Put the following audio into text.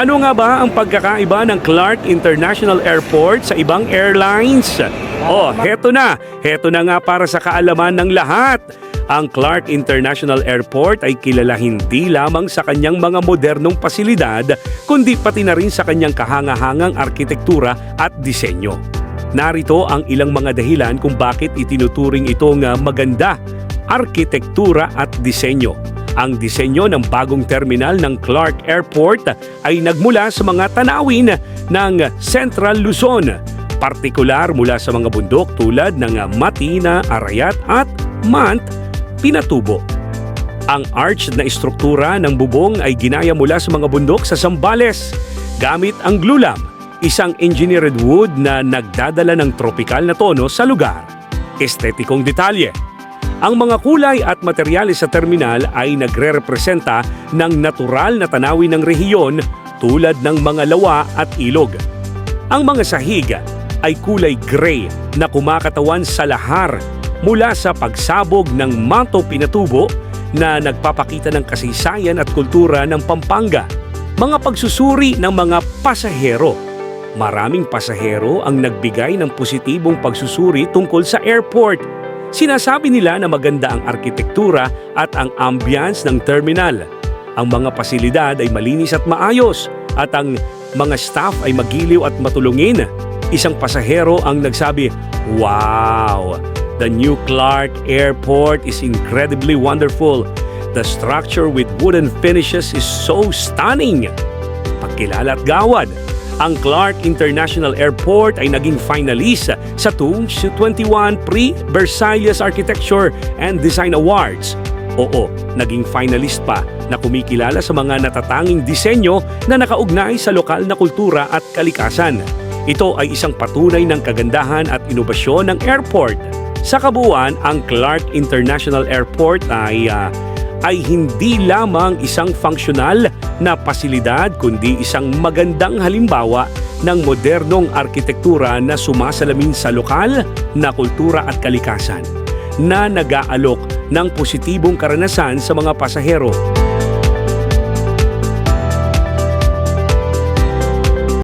Ano nga ba ang pagkakaiba ng Clark International Airport sa ibang airlines? Oh, heto na. Heto na nga para sa kaalaman ng lahat. Ang Clark International Airport ay kilala hindi lamang sa kanyang mga modernong pasilidad, kundi pati na rin sa kanyang kahangahangang arkitektura at disenyo. Narito ang ilang mga dahilan kung bakit itinuturing itong ah, maganda, arkitektura at disenyo. Ang disenyo ng bagong terminal ng Clark Airport ay nagmula sa mga tanawin ng Central Luzon, partikular mula sa mga bundok tulad ng Matina, Arayat at Mant, Pinatubo. Ang arched na istruktura ng bubong ay ginaya mula sa mga bundok sa Zambales gamit ang glulam, isang engineered wood na nagdadala ng tropikal na tono sa lugar. Estetikong detalye. Ang mga kulay at materyales sa terminal ay nagre-representa ng natural na tanawin ng rehiyon tulad ng mga lawa at ilog. Ang mga sahig ay kulay gray na kumakatawan sa lahar mula sa pagsabog ng Manto Pinatubo na nagpapakita ng kasaysayan at kultura ng Pampanga. Mga pagsusuri ng mga pasahero. Maraming pasahero ang nagbigay ng positibong pagsusuri tungkol sa airport. Sinasabi nila na maganda ang arkitektura at ang ambience ng terminal. Ang mga pasilidad ay malinis at maayos at ang mga staff ay magiliw at matulungin. Isang pasahero ang nagsabi, Wow! The new Clark Airport is incredibly wonderful. The structure with wooden finishes is so stunning. Pagkilala at gawad, ang Clark International Airport ay naging finalist sa 2021 Pre-Versailles Architecture and Design Awards. Oo, naging finalist pa na kumikilala sa mga natatanging disenyo na nakaugnay sa lokal na kultura at kalikasan. Ito ay isang patunay ng kagandahan at inobasyon ng airport. Sa kabuuan, ang Clark International Airport ay ah, ay hindi lamang isang funksyonal na pasilidad kundi isang magandang halimbawa ng modernong arkitektura na sumasalamin sa lokal na kultura at kalikasan na nag-aalok ng positibong karanasan sa mga pasahero